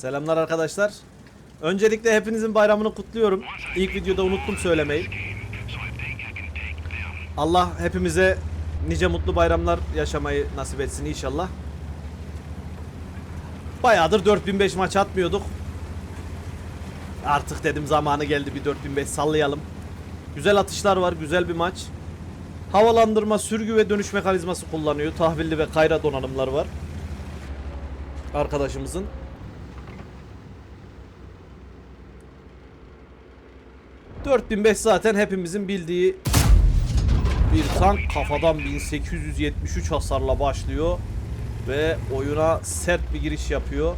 Selamlar arkadaşlar. Öncelikle hepinizin bayramını kutluyorum. İlk videoda unuttum söylemeyi. Allah hepimize nice mutlu bayramlar yaşamayı nasip etsin inşallah. Bayağıdır 4005 maç atmıyorduk. Artık dedim zamanı geldi bir 4005 sallayalım. Güzel atışlar var, güzel bir maç. Havalandırma, sürgü ve dönüş mekanizması kullanıyor. Tahvilli ve kayra donanımları var. Arkadaşımızın. ...4005 zaten hepimizin bildiği... ...bir tank kafadan 1873 hasarla başlıyor... ...ve oyuna sert bir giriş yapıyor...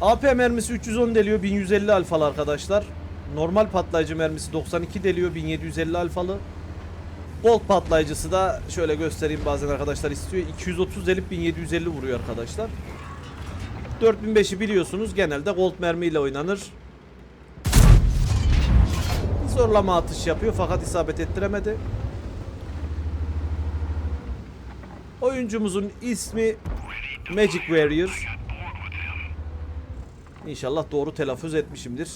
AP mermisi 310 deliyor 1150 alfalı arkadaşlar. Normal patlayıcı mermisi 92 deliyor 1750 alfalı. Gold patlayıcısı da şöyle göstereyim bazen arkadaşlar istiyor. 230 delip 1750 vuruyor arkadaşlar. 4005'i biliyorsunuz genelde gold mermiyle oynanır. Zorlama atış yapıyor fakat isabet ettiremedi. Oyuncumuzun ismi Magic Warrior. İnşallah doğru telaffuz etmişimdir.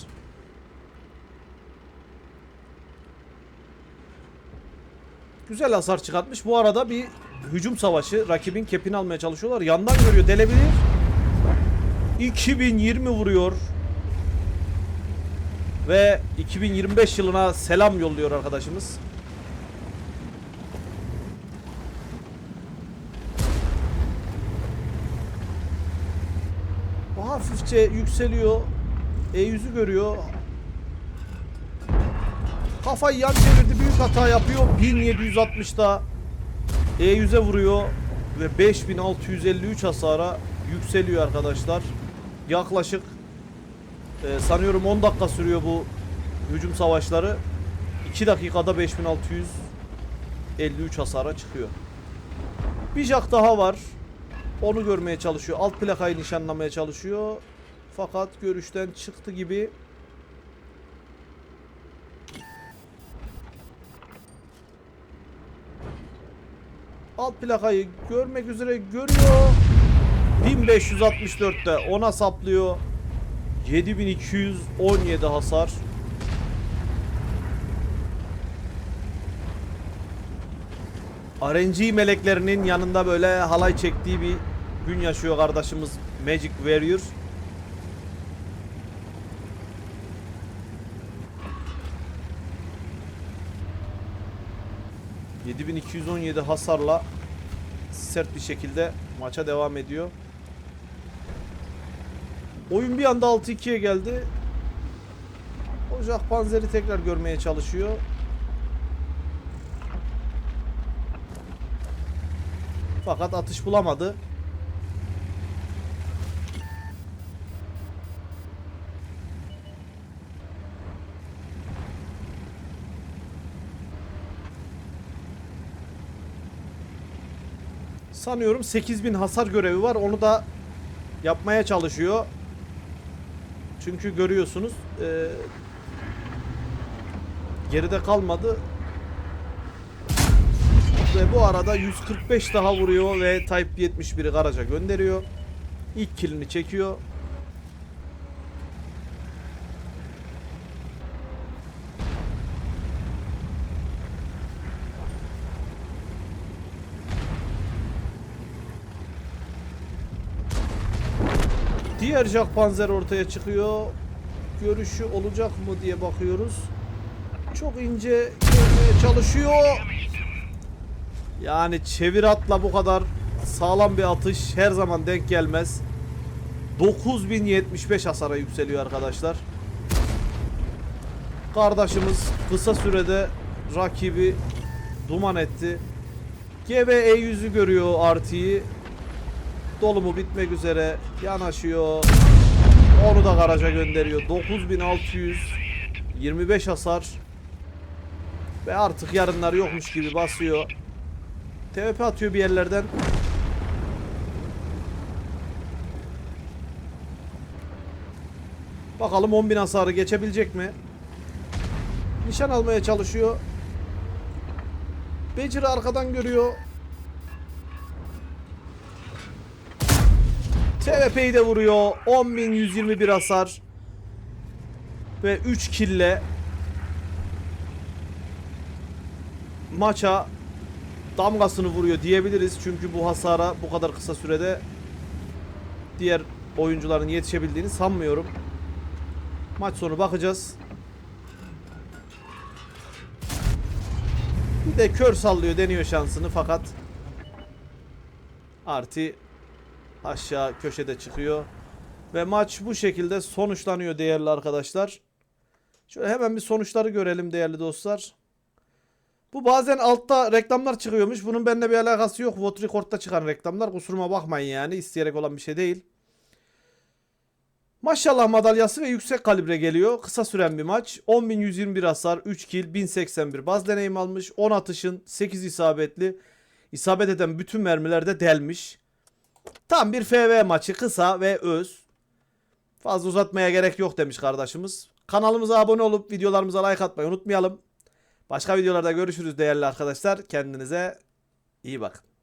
Güzel hasar çıkartmış. Bu arada bir hücum savaşı. Rakibin kepini almaya çalışıyorlar. Yandan görüyor. Delebilir. 2020 vuruyor. Ve 2025 yılına selam yolluyor arkadaşımız. O hafifçe yükseliyor. E yüzü görüyor. Kafayı yan çevirdi. Büyük hata yapıyor. 1760'da E100'e vuruyor. Ve 5653 hasara yükseliyor arkadaşlar. Yaklaşık e, sanıyorum 10 dakika sürüyor bu hücum savaşları. 2 dakikada 5653 hasara çıkıyor. Bir jak daha var. Onu görmeye çalışıyor. Alt plakayı nişanlamaya çalışıyor. Fakat görüşten çıktı gibi. Alt plakayı görmek üzere görüyor. 1564'te ona saplıyor. 7217 hasar. RNG meleklerinin yanında böyle halay çektiği bir gün yaşıyor kardeşimiz Magic Warrior. ...7217 hasarla... ...sert bir şekilde maça devam ediyor. Oyun bir anda 6-2'ye geldi. Ocak Panzer'i tekrar görmeye çalışıyor. Fakat atış bulamadı. Sanıyorum 8000 hasar görevi var. Onu da yapmaya çalışıyor. Çünkü görüyorsunuz eee, geride kalmadı. Ve bu arada 145 daha vuruyor ve Type 71'i garaja gönderiyor. İlk killini çekiyor. Diğer Jack Panzer ortaya çıkıyor. Görüşü olacak mı diye bakıyoruz. Çok ince görmeye çalışıyor. Yani çevir atla bu kadar sağlam bir atış her zaman denk gelmez. 9075 hasara yükseliyor arkadaşlar. Kardeşimiz kısa sürede rakibi duman etti. GBE yüzü görüyor RT'yi. Dolumu bitmek üzere yanaşıyor. Onu da garaja gönderiyor. 9625 hasar. Ve artık yarınlar yokmuş gibi basıyor. TVP atıyor bir yerlerden. Bakalım 10.000 hasarı geçebilecek mi? Nişan almaya çalışıyor. Beceri arkadan görüyor. PvP'yi de vuruyor. 10.121 hasar. Ve 3 kille maça damgasını vuruyor diyebiliriz. Çünkü bu hasara bu kadar kısa sürede diğer oyuncuların yetişebildiğini sanmıyorum. Maç sonu bakacağız. Bir de kör sallıyor deniyor şansını fakat Arti aşağı köşede çıkıyor. Ve maç bu şekilde sonuçlanıyor değerli arkadaşlar. Şöyle hemen bir sonuçları görelim değerli dostlar. Bu bazen altta reklamlar çıkıyormuş. Bunun benimle bir alakası yok. Vote Record'da çıkan reklamlar. Kusuruma bakmayın yani. isteyerek olan bir şey değil. Maşallah madalyası ve yüksek kalibre geliyor. Kısa süren bir maç. 10.121 hasar, 3 kill, 1081 baz deneyim almış. 10 atışın, 8 isabetli. İsabet eden bütün mermilerde delmiş. Tam bir FV maçı kısa ve öz. Fazla uzatmaya gerek yok demiş kardeşimiz. Kanalımıza abone olup videolarımıza like atmayı unutmayalım. Başka videolarda görüşürüz değerli arkadaşlar. Kendinize iyi bakın.